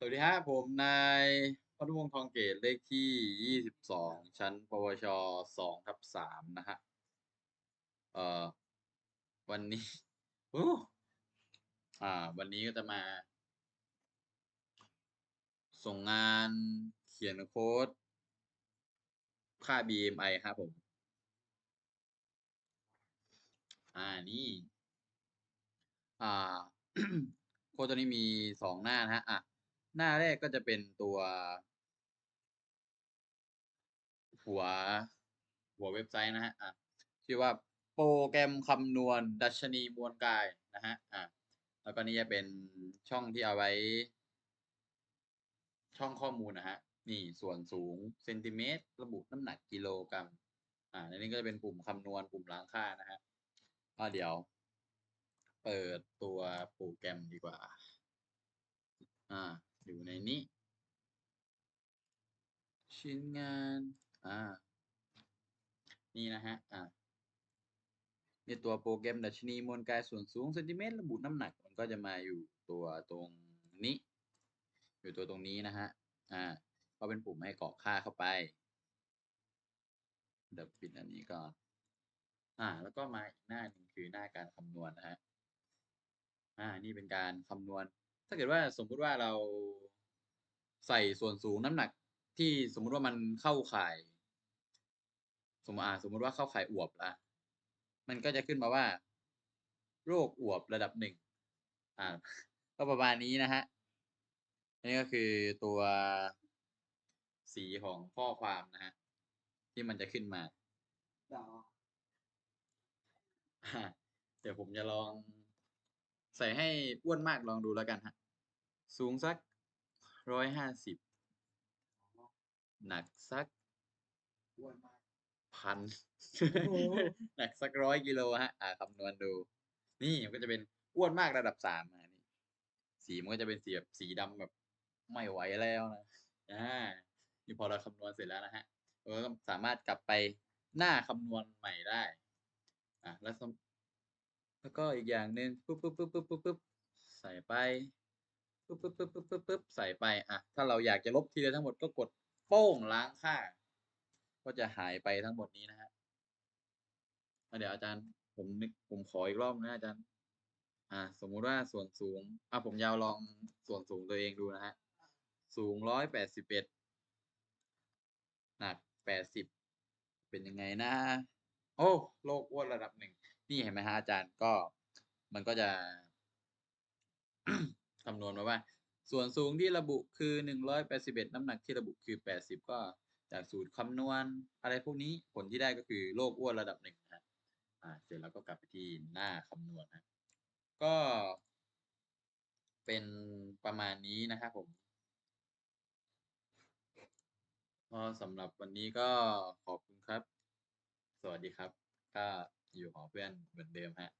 สวัสดีครับผมนายพันุวงศ์ทองเกตเลขที่ยี่สิบสองชั้น ปวชสองทับสามนะฮะ เอ่อ วันนี้โอ้อ่า วันนี้ก็จะมา ส่งงานเขียนโค้ด ค่า BMI ครับผม อ่า นี่ อ่า โค้ดตัวนี้มีสองหน้านะฮะ อะ หน้าแรกก็จะเป็นตัว หัว หัวเว็บไซต์นะฮะอะชื่อว่าโปรแกรมคำนวณดัชนีมวลกายนะฮะอะแล้วก็นี่จะเป็นช่องที่เอาไว้ ช่องข้อมูลนะฮะนี่ส่วนสูงเซนติเมตร ระบุน้ำหนักกิโลกรัมอ่าในนี้ก็จะเป็นปุ่มคำนวณปุ่มล้างค่านะฮะอ่าเดี๋ยว เปิดตัวโปรแกรมดีกว่า อ่า อยู่ในนี้ ชิ้นงานอ่านี่นะฮะอ่าในตัวโปรแกรมดัชนีมวลกายส่วนสูงเซนติเมตรระบุน้ำหนักมันก็จะมาอยู่ตัวตรงนี้ อยู่ตัวตรงนี้นะฮะอ่าก็เป็นปุ่มให้กรอกค่าเข้าไปเดี๋ยวปิดอันนี้ก่อนอ่า แล้วก็มาอีกหน้าหนึ่งคือหน้าการคำนวณนะฮะอ่า นี่เป็นการคำนวณ ถ้าเกิดว่าสมมุติว่าเราใส่ส่วนสูงน้ำหนักที่สมมุติว่ามันเข้าข่าย สมมติอ่าสมมุติว่าเข้าข่ายอวบอะมันก็จะขึ้นมาว่า โรคอวบระดับหนึ่งอ่า ก็ประมาณนี้นะฮะนี่ก็คือตัวสีของข้อความนะฮะที่มันจะขึ้นมาเดี๋ยวอ่าเดี๋ยวผมจะลอง ใส่ให้อ้วนมากลองดูแล้วกันฮะ สูงสักร้อยห้าสิบหนักสักอ้วนมากพันโอ้โหหนักสักร้อยกิโลฮะ อ่าคำนวณดู นี่มันก็จะเป็นอ้วนมากระดับสามอะนี่ สีมันก็จะเป็นสีแบบสีดำแบบไม่ไหวแล้วนะ อ่า นี่พอเราคำนวณเสร็จแล้วนะฮะเราก็สามารถกลับไปหน้าคำนวณใหม่ได้ อะแล้วสม แล้วก็อีกอย่างหนึ่งปุ๊บปุ๊บปุ๊บปุ๊บปุ๊บปุ๊บใส่ไปปุ๊บปุ๊บปุ๊บปุ๊บปุ๊บปุ๊บใส่ไปอะถ้าเราอยากจะลบทีเดียวทั้งหมดก็กดโป้งล้างค่า ก็จะหายไปทั้งหมดนี้นะฮะเดี๋ยวอาจารย์ผมนึกผมขออีกรอบนะอาจารย์ อ่า สมมุติว่าส่วนสูงอะผมยาวลองส่วนสูงตัวเองดูนะฮะสูงร้อยแปดสิบเอ็ดหนักแปดสิบเป็นยังไงนะ โอ้โลกอ้วนระดับหนึ่ง นี่เห็นไหมฮะอาจารย์ก็มันก็จะคำนวณมาว่า ส่วนสูงที่ระบุคือหนึ่งร้อยแปดสิบเอ็ดน้ำหนักที่ระบุคือแปดสิบก็จากสูตรคำนวณอะไรพวกนี้ผลที่ได้ก็คือโลกอ้วนระดับหนึ่งนะฮะอ่าเสร็จแล้วก็กลับไปที่หน้าคำนวณนะก็ เป็นประมาณนี้นะครับผมก็สำหรับวันนี้ก็ขอบคุณครับ สวัสดีครับก็ อยู่หอเพื่อนเหมือนเดิมฮะ